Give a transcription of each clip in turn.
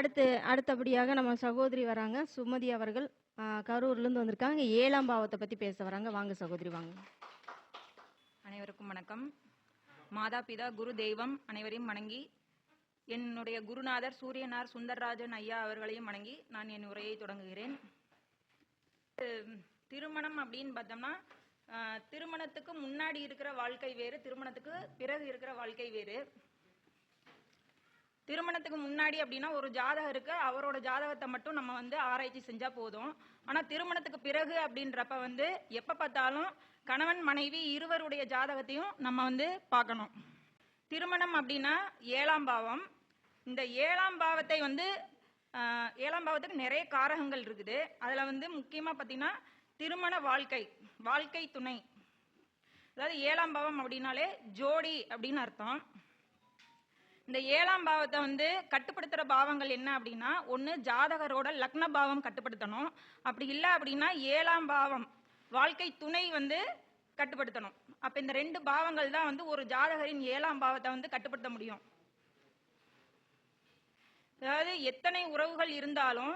அடுத்து அடுத்தபடியாக நம்ம சகோதரி வராங்க. சுமதி அவர்கள் கரூர்லேருந்து வந்திருக்காங்க. ஏழாம் பாவத்தை பற்றி பேச வராங்க. வாங்க சகோதரி வாங்க. அனைவருக்கும் வணக்கம். மாதா பிதா குரு தெய்வம் அனைவரையும் வணங்கி என்னுடைய குருநாதர் சூரியனார் சுந்தரராஜன் ஐயா அவர்களையும் வணங்கி நான் என் உரையை தொடங்குகிறேன். திருமணம் அப்படின்னு பார்த்தோம்னா திருமணத்துக்கு முன்னாடி இருக்கிற வாழ்க்கை வேறு திருமணத்துக்கு பிறகு இருக்கிற வாழ்க்கை வேறு. திருமணத்துக்கு முன்னாடி அப்படின்னா ஒரு ஜாதகம் இருக்கு. அவரோட ஜாதகத்தை மட்டும் நம்ம வந்து ஆராய்ச்சி செஞ்சா போதும். ஆனா திருமணத்துக்கு பிறகு அப்படின்றப்ப வந்து எப்ப பார்த்தாலும் கணவன் மனைவி இருவருடைய ஜாதகத்தையும் நம்ம வந்து பார்க்கணும். திருமணம் அப்படின்னா ஏழாம் பாவம். இந்த ஏழாம் பாவத்தை வந்து ஏழாம் பாவத்துக்கு நிறைய காரகங்கள் இருக்குது. அதுல வந்து முக்கியமா பார்த்தீங்கன்னா திருமண வாழ்க்கை வாழ்க்கை துணை. அதாவது ஏழாம் பாவம் அப்படின்னாலே ஜோடி அப்படின்னு அர்த்தம். இந்த ஏழாம் பாவத்தை வந்து கட்டுப்படுத்துற பாவங்கள் என்ன அப்படின்னா ஒன்று ஜாதகரோட லக்ன பாவம் கட்டுப்படுத்தணும். அப்படி இல்லை அப்படின்னா ஏழாம் பாவம் வாழ்க்கை துணை வந்து கட்டுப்படுத்தணும். அப்ப இந்த ரெண்டு பாவங்கள் தான் வந்து ஒரு ஜாதகரின் ஏழாம் பாவத்தை வந்து கட்டுப்படுத்த முடியும். அதாவது எத்தனை உறவுகள் இருந்தாலும்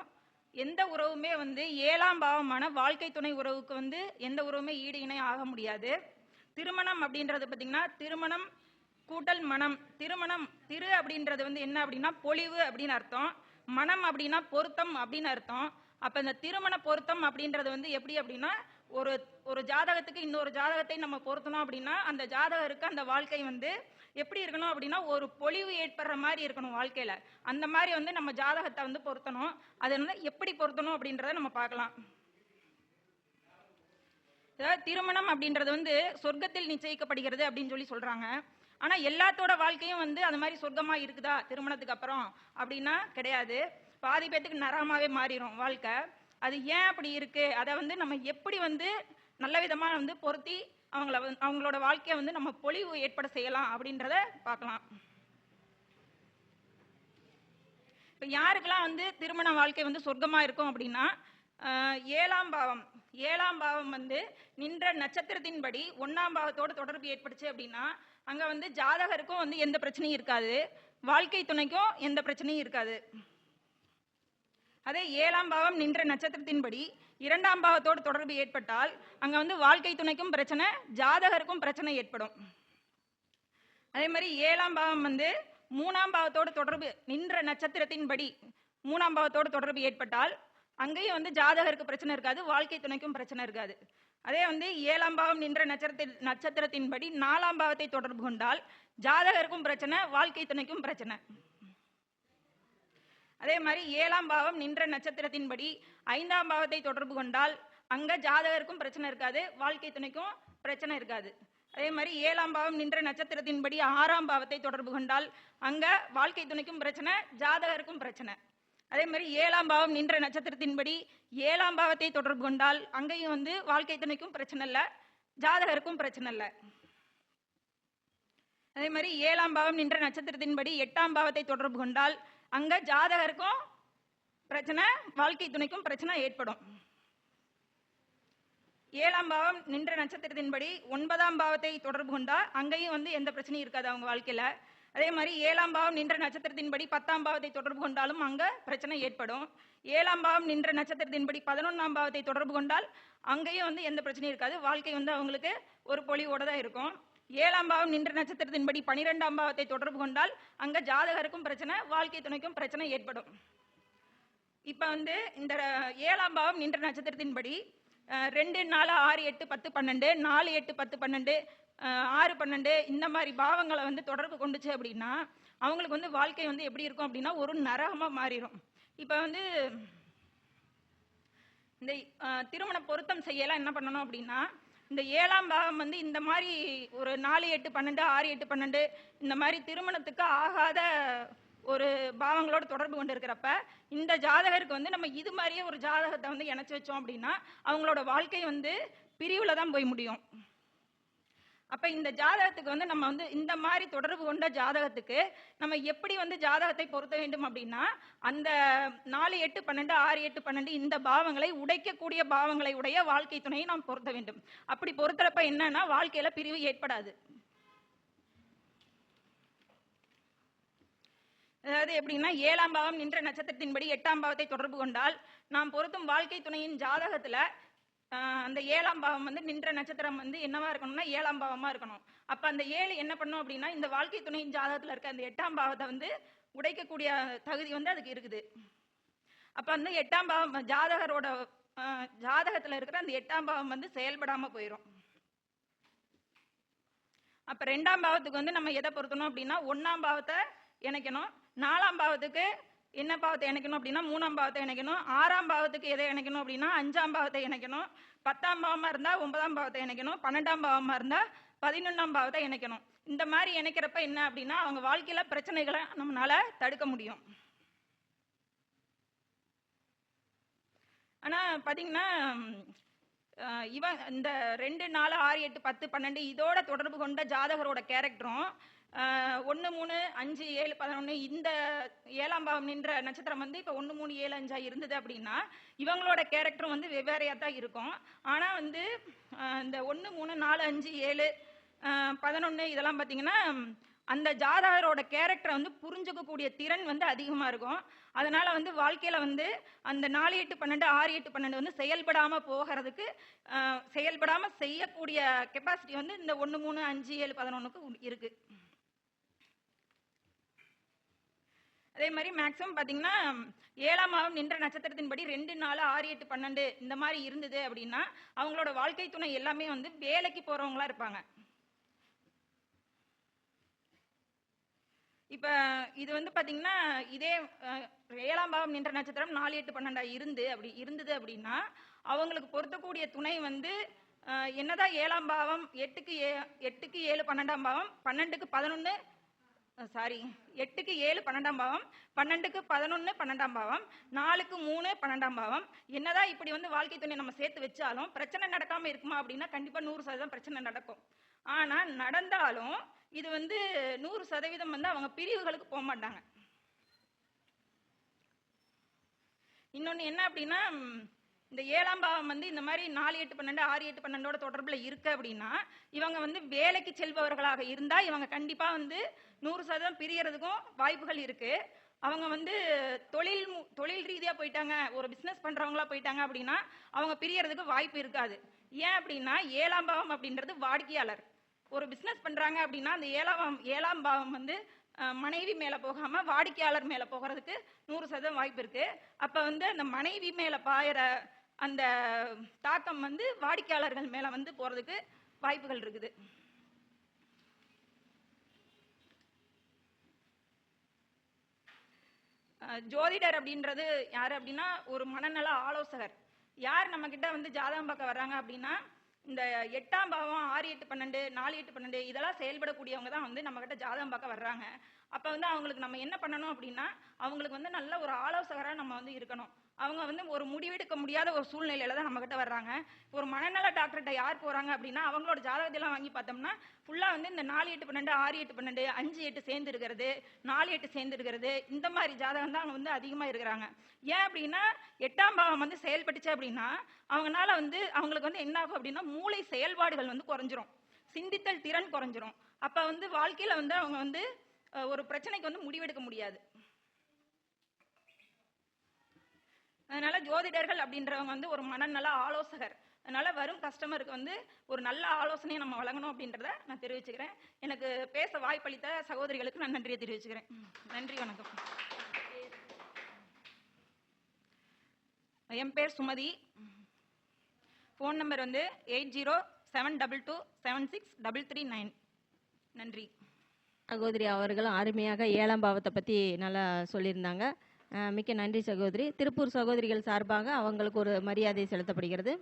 எந்த உறவுமே வந்து ஏழாம் பாவமான வாழ்க்கை துணை உறவுக்கு வந்து எந்த உறவுமே ஈடு இணை ஆக முடியாது. திருமணம் அப்படின்றது பார்த்திங்கன்னா திருமணம் கூட்டல் மனம் திருமணம் திரு அப்படின்றது வந்து என்ன அப்படின்னா பொலிவு அப்படின்னு அர்த்தம். மனம் அப்படின்னா பொருத்தம் அப்படின்னு அர்த்தம். அப்ப இந்த திருமண பொருத்தம் அப்படின்றது வந்து எப்படி அப்படின்னா ஒரு ஒரு ஜாதகத்துக்கு இன்னொரு ஜாதகத்தை நம்ம பொருத்தணும் அப்படின்னா அந்த ஜாதகருக்கு அந்த வாழ்க்கை வந்து எப்படி இருக்கணும் அப்படின்னா ஒரு பொலிவு ஏற்படுற மாதிரி இருக்கணும் வாழ்க்கையில. அந்த மாதிரி வந்து நம்ம ஜாதகத்தை வந்து பொருத்தணும். அது வந்து எப்படி பொருத்தணும் அப்படின்றத நம்ம பார்க்கலாம். திருமணம் அப்படின்றது வந்து சொர்க்கத்தில் நிச்சயிக்கப்படுகிறது அப்படின்னு சொல்லி சொல்றாங்க. ஆனா எல்லாத்தோட வாழ்க்கையும் வந்து அந்த மாதிரி சொர்க்கமா இருக்குதா? திருமணத்துக்கு அப்புறம் அப்படின்னா கிடையாது. பாதி பேத்துக்கு நரகமாவே மாறிடும் வாழ்க்கை. அது ஏன் அப்படி இருக்கு? அதை வந்து நம்ம எப்படி வந்து நல்ல விதமா வந்து பொருத்தி அவங்கள அவங்களோட வாழ்க்கையை வந்து நம்ம பொலிவு ஏற்பட செய்யலாம் அப்படின்றத பார்க்கலாம். இப்ப யாருக்கெல்லாம் வந்து திருமண வாழ்க்கை வந்து சொர்க்கமா இருக்கும் அப்படின்னா ஏழாம் பாவம். ஏழாம் பாவம் வந்து நின்ற நட்சத்திரத்தின்படி ஒன்னாம் பாவத்தோடு தொடர்பு ஏற்பட்டுச்சு அப்படின்னா அங்கே வந்து ஜாதகருக்கும் வந்து எந்த பிரச்சனையும் இருக்காது. வாழ்க்கை துணைக்கும் எந்த பிரச்சனையும் இருக்காது. அதே ஏழாம் பாவம் நின்ற நட்சத்திரத்தின்படி இரண்டாம் பாவத்தோடு தொடர்பு ஏற்பட்டால் அங்கே வந்து வாழ்க்கை துணைக்கும் பிரச்சனை ஜாதகருக்கும் பிரச்சனை ஏற்படும். அதே மாதிரி ஏழாம் பாவம் வந்து மூணாம் பாவத்தோடு தொடர்பு நின்ற நட்சத்திரத்தின்படி மூணாம் பாவத்தோடு தொடர்பு ஏற்பட்டால் அங்கேயும் வந்து ஜாதகருக்கு பிரச்சனை இருக்காது வாழ்க்கை துணைக்கும் பிரச்சனை இருக்காது. அதே வந்து ஏழாம் பாவம் நின்ற நட்சத்திர நட்சத்திரத்தின்படி நாலாம் பாவத்தை தொடர்பு கொண்டால் ஜாதகருக்கும் பிரச்சனை வாழ்க்கை துணைக்கும் பிரச்சனை. அதே மாதிரி ஏழாம் பாவம் நின்ற நட்சத்திரத்தின்படி ஐந்தாம் பாவத்தை தொடர்பு கொண்டால் அங்க ஜாதகருக்கும் பிரச்சனை இருக்காது வாழ்க்கை துணைக்கும் பிரச்சனை இருக்காது. அதே மாதிரி ஏழாம் பாவம் நின்ற நட்சத்திரத்தின்படி ஆறாம் பாவத்தை தொடர்பு கொண்டால் அங்க வாழ்க்கை துணைக்கும் பிரச்சனை ஜாதகருக்கும் பிரச்சனை. அதே மாதிரி ஏழாம் பாவம் நின்ற நட்சத்திரத்தின்படி ஏழாம் பாவத்தை தொடர்பு கொண்டால் அங்கேயும் வந்து வாழ்க்கை துணைக்கும் பிரச்சனை இல்லை ஜாதகருக்கும் பிரச்சனை இல்லை. அதே மாதிரி ஏழாம் பாவம் நின்ற நட்சத்திரத்தின்படி எட்டாம் பாவத்தை தொடர்பு கொண்டால் அங்க ஜாதகருக்கும் பிரச்சனை வாழ்க்கை துணைக்கும் பிரச்சனை ஏற்படும். ஏழாம் பாவம் நின்ற நட்சத்திரத்தின்படி ஒன்பதாம் பாவத்தை தொடர்பு கொண்டா அங்கேயும் வந்து எந்த பிரச்சனையும் இருக்காது அவங்க வாழ்க்கையில. அதே மாதிரி ஏழாம் பாவம் நின்ற நட்சத்திரத்தின்படி பத்தாம் பாவத்தை தொடர்பு கொண்டாலும் அங்க பிரச்சனை ஏற்படும். ஏழாம் பாவம் நின்ற நட்சத்திரத்தின்படி பதினொன்னாம் பாவத்தை தொடர்பு கொண்டால் அங்கேயும் வந்து எந்த பிரச்சனையும் இருக்காது. வாழ்க்கை வந்து அவங்களுக்கு ஒரு பொலிவோட தான் இருக்கும். ஏழாம் பாவம் நின்ற நட்சத்திரத்தின்படி பனிரெண்டாம் பாவத்தை தொடர்பு கொண்டால் அங்க ஜாதகருக்கும் பிரச்சனை வாழ்க்கை துணைக்கும் பிரச்சனை ஏற்படும். இப்ப வந்து இந்த ஏழாம் பாவம் நின்ற நட்சத்திரத்தின்படி ரெண்டு நாலு ஆறு எட்டு பத்து பன்னெண்டு நாலு எட்டு பத்து பன்னெண்டு ஆறு பன்னெண்டு இந்த மாதிரி பாவங்களை வந்து தொடர்பு கொண்டுச்சு அப்படின்னா அவங்களுக்கு வந்து வாழ்க்கை வந்து எப்படி இருக்கும் அப்படின்னா ஒரு நரகமாக மாறிடும் இப்போ வந்து இந்த திருமண பொருத்தம் செய்யலாம் என்ன பண்ணணும் அப்படின்னா இந்த ஏழாம் பாகம் வந்து இந்த மாதிரி ஒரு நாலு எட்டு பன்னெண்டு ஆறு எட்டு பன்னெண்டு இந்த மாதிரி திருமணத்துக்கு ஆகாத ஒரு பாவங்களோட தொடர்பு கொண்டு இருக்கிறப்ப இந்த ஜாதகருக்கு வந்து நம்ம இது மாதிரியே ஒரு ஜாதகத்தை வந்து இணைச்சி வச்சோம் அப்படின்னா அவங்களோட வாழ்க்கை வந்து பிரிவுல தான் போய் முடியும். அப்ப இந்த ஜாதகத்துக்கு வந்து நம்ம வந்து இந்த மாதிரி தொடர்பு கொண்ட ஜாதகத்துக்கு நம்ம எப்படி வந்து ஜாதகத்தை பொருத்த வேண்டும் அப்படின்னா அந்த நாலு எட்டு பன்னெண்டு ஆறு எட்டு பன்னெண்டு இந்த பாவங்களை உடைக்கக்கூடிய பாவங்களை உடைய வாழ்க்கை துணையை நாம் பொருத்த வேண்டும். அப்படி பொருத்துறப்ப என்னன்னா வாழ்க்கையில பிரிவு ஏற்படாது. அதாவது எப்படின்னா ஏழாம் பாவம் நின்ற நட்சத்திரத்தின்படி எட்டாம் பாவத்தை தொடர்பு கொண்டால் நாம் பொருத்தும் வாழ்க்கை துணையின் ஜாதகத்துல அந்த ஏழாம் பாவம் வந்து நின்ற நட்சத்திரம் வந்து என்னவா இருக்கணும்னா ஏழாம் பாவமா இருக்கணும். அப்ப அந்த ஏழு என்ன பண்ணும் அப்படின்னா இந்த வாழ்க்கை துணையின் ஜாதகத்துல இருக்க அந்த எட்டாம் பாவத்தை வந்து உடைக்கக்கூடிய தகுதி வந்து அதுக்கு இருக்குது. அப்ப வந்து எட்டாம் பாவம் ஜாதகரோட ஜாதகத்துல இருக்கிற அந்த எட்டாம் பாவம் வந்து செயல்படாம போயிடும் அப்ப ரெண்டாம் பாவத்துக்கு வந்து நம்ம எதை பொருத்தணும் அப்படின்னா ஒன்னாம் பாவத்தை இணைக்கணும். நாலாம் பாவத்துக்கு என்ன பாவத்தை இணைக்கணும் அப்படின்னா மூணாம் பாவத்தை இணைக்கணும். ஆறாம் பாவத்துக்கு எதை இணைக்கணும் அப்படின்னா அஞ்சாம் பாவத்தை இணைக்கணும். பத்தாம் பாவமா இருந்தா ஒன்பதாம் பாவத்தை இணைக்கணும். பன்னெண்டாம் பாவமா இருந்தா பதினொன்றாம் பாவத்தை இணைக்கணும். இந்த மாதிரி இணைக்கிறப்ப என்ன அப்படின்னா அவங்க வாழ்க்கையில பிரச்சனைகளை நம்மளால தடுக்க முடியும். ஆனா பாத்தீங்கன்னா இவன் இந்த ரெண்டு நாலு ஆறு எட்டு பத்து பன்னெண்டு இதோட தொடர்பு கொண்ட ஜாதகரோட கேரக்டரும் ஒன்று மூணு அஞ்சு ஏழு பதினொன்று இந்த ஏழாம் பாவம் நின்ற நட்சத்திரம் வந்து இப்போ ஒன்று மூணு ஏழு அஞ்சா இருந்தது அப்படின்னா இவங்களோட கேரக்டரும் வந்து வெவ்வேறையாக தான் இருக்கும். ஆனால் வந்து இந்த ஒன்று மூணு நாலு அஞ்சு ஏழு பதினொன்று இதெல்லாம் பார்த்தீங்கன்னா அந்த ஜாதகரோட கேரக்டரை வந்து புரிஞ்சுக்கக்கூடிய திறன் வந்து அதிகமாக இருக்கும். அதனால் வந்து வாழ்க்கையில் வந்து அந்த நாலு எட்டு பன்னெண்டு ஆறு எட்டு பன்னெண்டு வந்து செயல்படாமல் போகிறதுக்கு செயல்படாமல் செய்யக்கூடிய கெப்பாசிட்டி வந்து இந்த ஒன்று மூணு அஞ்சு ஏழு பதினொன்றுக்கு இருக்குது அதே மாதிரி மேக்ஸிமம் பார்த்தீங்கன்னா ஏழாம் மாதம் நின்ற நட்சத்திரத்தின்படி ரெண்டு நாலு ஆறு எட்டு பன்னெண்டு இந்த மாதிரி இருந்தது அப்படின்னா அவங்களோட வாழ்க்கை துணை எல்லாமே வந்து வேலைக்கு போறவங்களா இருப்பாங்க. இப்ப இது வந்து பாத்தீங்கன்னா இதே ஏழாம் பாவம் நின்ற நட்சத்திரம் நாலு எட்டு பன்னெண்டா இருந்து அப்படி இருந்தது அப்படின்னா அவங்களுக்கு பொருத்தக்கூடிய துணை வந்து என்னதான் ஏழாம் பாவம் எட்டுக்கு ஏ எட்டுக்கு ஏழு பன்னெண்டாம் பாவம் பன்னெண்டுக்கு பதினொன்னு சாரி எட்டுக்கு ஏழு பன்னெண்டாம் பாவம் பன்னெண்டுக்கு பதினொன்னு பன்னெண்டாம் பாவம் நாலுக்கு மூணு பன்னெண்டாம் பாவம். என்னதான் இப்படி வந்து வாழ்க்கை துணை நம்ம சேர்த்து வச்சாலும் பிரச்சனை நடக்காம இருக்குமா அப்படின்னா கண்டிப்பா நூறு சதவீதம் பிரச்சனை நடக்கும். ஆனா நடந்தாலும் இது வந்து நூறு சதவீதம் வந்து அவங்க பிரிவுகளுக்கு போக மாட்டாங்க. இன்னொன்னு என்ன அப்படின்னா இந்த ஏழாம் பாவம் வந்து இந்த மாதிரி நாலு எட்டு பன்னெண்டு ஆறு எட்டு பன்னெண்டோட தொடர்புல இருக்கு அப்படின்னா இவங்க வந்து வேலைக்கு செல்பவர்களாக இருந்தா இவங்க கண்டிப்பா வந்து நூறு சதவீதம் பிரியறதுக்கும் வாய்ப்புகள் இருக்கு. அவங்க வந்து தொழில் தொழில் ரீதியா போயிட்டாங்க ஒரு பிசினஸ் பண்றவங்களா போயிட்டாங்க அப்படின்னா அவங்க பிரியறதுக்கு வாய்ப்பு இருக்காது. ஏன் அப்படின்னா ஏழாம் பாவம் அப்படின்றது வாடிக்கையாளர். ஒரு பிசினஸ் பண்றாங்க அப்படின்னா அந்த ஏழாம் ஏழாம் பாவம் வந்து மனைவி மேல போகாம வாடிக்கையாளர் மேல போகிறதுக்கு நூறு சதவீதம் வாய்ப்பு இருக்கு. அப்ப வந்து அந்த மனைவி மேல பாயிற அந்த தாக்கம் வந்து வாடிக்கையாளர்கள் மேல வந்து போறதுக்கு வாய்ப்புகள் இருக்குது. ஜோதிடர் அப்படின்றது யாரு அப்படின்னா ஒரு மனநல ஆலோசகர். யார் நம்ம கிட்ட வந்து ஜாதகம் பார்க்க வர்றாங்க அப்படின்னா இந்த எட்டாம் பாவம் ஆறு எட்டு பன்னெண்டு நாலு எட்டு பன்னெண்டு இதெல்லாம் செயல்படக்கூடியவங்க தான் வந்து நம்ம கிட்ட ஜாதகம் பார்க்க வர்றாங்க. அப்ப வந்து அவங்களுக்கு நம்ம என்ன பண்ணணும் அப்படின்னா அவங்களுக்கு வந்து நல்ல ஒரு ஆலோசகரா நம்ம வந்து இருக்கணும். அவங்க வந்து ஒரு முடிவெடுக்க முடியாத ஒரு சூழ்நிலையில தான் நம்ம கிட்ட வர்றாங்க. ஒரு மனநல டாக்டர்கிட்ட யார் போறாங்க அப்படின்னா அவங்களோட ஜாதகத்தை எல்லாம் வாங்கி பார்த்தோம்னா ஃபுல்லா வந்து இந்த நாலு எட்டு பன்னெண்டு ஆறு எட்டு பன்னெண்டு அஞ்சு எட்டு சேர்ந்து இருக்கிறது நாலு எட்டு சேர்ந்து இருக்கிறது இந்த மாதிரி ஜாதகம் தான் அவங்க வந்து அதிகமா இருக்கிறாங்க. ஏன் அப்படின்னா எட்டாம் பாவம் வந்து செயல்பட்டுச்சு அப்படின்னா அவங்கனால வந்து அவங்களுக்கு வந்து என்ன ஆகும் அப்படின்னா மூளை செயல்பாடுகள் வந்து குறைஞ்சிரும். சிந்தித்தல் திறன் குறைஞ்சிரும். அப்ப வந்து வாழ்க்கையில வந்து அவங்க வந்து ஒரு பிரச்சனைக்கு வந்து முடிவெடுக்க முடியாது. அதனால ஜோதிடர்கள் அப்படின்றவங்க வந்து ஒரு மனநல ஆலோசகர். அதனால வரும் கஸ்டமருக்கு வந்து ஒரு நல்ல ஆலோசனையை நம்ம வழங்கணும் அப்படின்றத நான் தெரிவிச்சுக்கிறேன். எனக்கு பேச வாய்ப்பளித்த சகோதரிகளுக்கு நான் நன்றியை தெரிவிச்சுக்கிறேன். நன்றி வணக்கம். என் பேர் சுமதி. ஃபோன் நம்பர் வந்து eight zero seven double two seven six double three nine நன்றி. சகோதரி அவர்களும் அருமையாக ஏழாம் பாவத்தை பற்றி நல்லா சொல்லியிருந்தாங்க. மிக்க நன்றி சகோதரி. திருப்பூர் சகோதரிகள் சார்பாக அவங்களுக்கு ஒரு மரியாதை செலுத்தப்படுகிறது.